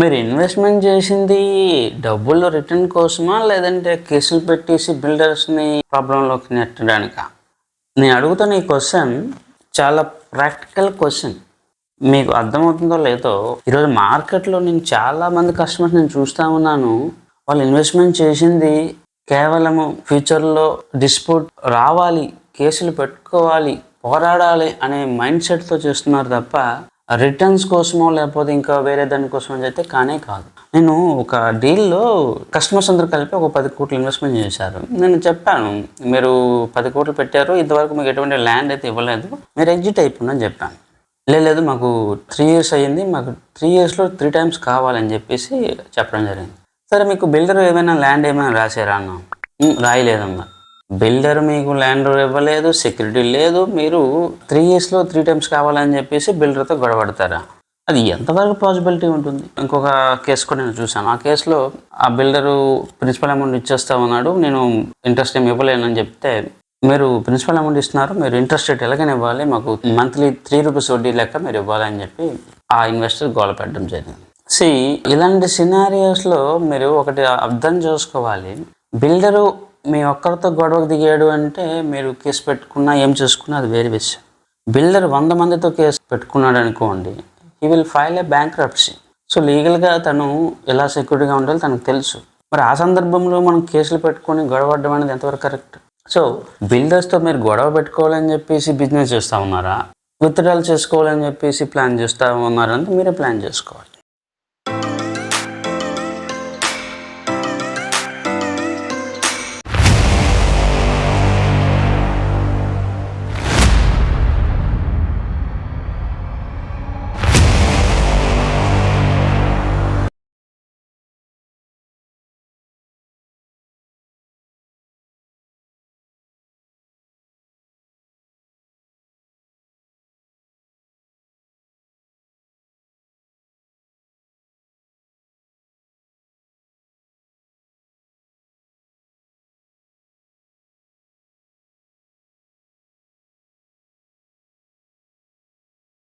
మీరు ఇన్వెస్ట్మెంట్ చేసింది డబ్బులు రిటర్న్ కోసమా? లేదంటే కేసులు పెట్టేసి బిల్డర్స్ని ప్రాబ్లంలోకి నెట్టడానికా? నేను అడుగుతున్న ఈ క్వశ్చన్ చాలా ప్రాక్టికల్ క్వశ్చన్ మీకు అర్థమవుతుందో లేదో ఈరోజు మార్కెట్లో నేను చాలా మంది కస్టమర్స్ నేను చూస్తూ ఉన్నాను. వాళ్ళు ఇన్వెస్ట్మెంట్ చేసింది కేవలము ఫ్యూచర్లో డిస్ప్యూట్ రావాలి కేసులు పెట్టుకోవాలి పోరాడాలి అనే మైండ్ సెట్తో చేస్తున్నారు తప్ప రిటర్న్స్ కోసమో లేకపోతే ఇంకా వేరే దానికోసం అయితే కానే కాదు. నేను ఒక డీల్లో కస్టమర్స్ అందరూ కలిపి ఒక పది కోట్లు ఇన్వెస్ట్మెంట్ చేశారు. నేను చెప్పాను మీరు పది కోట్లు పెట్టారు ఇంతవరకు మీకు ఎటువంటి ల్యాండ్ అయితే ఇవ్వలేదు మీరు ఎగ్జిట్ అయిపోయిందని చెప్పాను. లేదు మాకు త్రీ ఇయర్స్ అయ్యింది మాకు త్రీ ఇయర్స్లో త్రీ టైమ్స్ కావాలని చెప్పేసి చెప్పడం జరిగింది. సరే మీకు బిల్డర్ ఏమైనా ల్యాండ్ ఏమైనా రాసారా అన్న? రాయలేదన్నా బిల్డర్ మీకు ల్యాండ్ ఇవ్వలేదు సెక్యూరిటీ లేదు మీరు త్రీ ఇయర్స్లో త్రీ టైమ్స్ కావాలని చెప్పేసి బిల్డర్తో గొడవడతారా అది ఎంతవరకు పాసిబిలిటీ ఉంటుంది? ఇంకొక కేసు కూడా నేను చూసాను ఆ కేసులో ఆ బిల్డరు ప్రిన్సిపల్ అమౌంట్ ఇచ్చేస్తా ఉన్నాడు నేను ఇంట్రెస్ట్ ఏమి ఇవ్వలేనని చెప్తే మీరు ప్రిన్సిపల్ అమౌంట్ ఇస్తున్నారు మీరు ఇంట్రెస్ట్ రేట్ ఎలాగైనా ఇవ్వాలి మాకు మంత్లీ త్రీ రూపీస్ వడ్డీ లెక్క మీరు ఇవ్వాలని చెప్పి ఆ ఇన్వెస్టర్ గోల పెట్టడం జరిగింది. సి ఇలాంటి సినారియోస్లో మీరు ఒకటి అర్థం చేసుకోవాలి. బిల్డరు మీ ఒక్కరితో గొడవకు దిగాడు అంటే మీరు కేసు పెట్టుకున్నా ఏం చేసుకున్నా అది వేరే విషయం. బిల్డర్ వంద మందితో కేసు పెట్టుకున్నాడు అనుకోండి ఈ will file A bank so లీగల్గా తను ఎలా సెక్యూరిటీగా ఉండాలో తనకు తెలుసు. మరి ఆ సందర్భంలో మనం కేసులు పెట్టుకొని గొడవడం అనేది ఎంతవరకు కరెక్ట్? సో బిల్డర్స్తో మీరు గొడవ పెట్టుకోవాలని చెప్పేసి బిజినెస్ చేస్తూ ఉన్నారా? విత్డ్రాల్ చేసుకోవాలని చెప్పేసి ప్లాన్ చేస్తూ ఉన్నారంటే మీరే ప్లాన్ చేసుకోవాలి.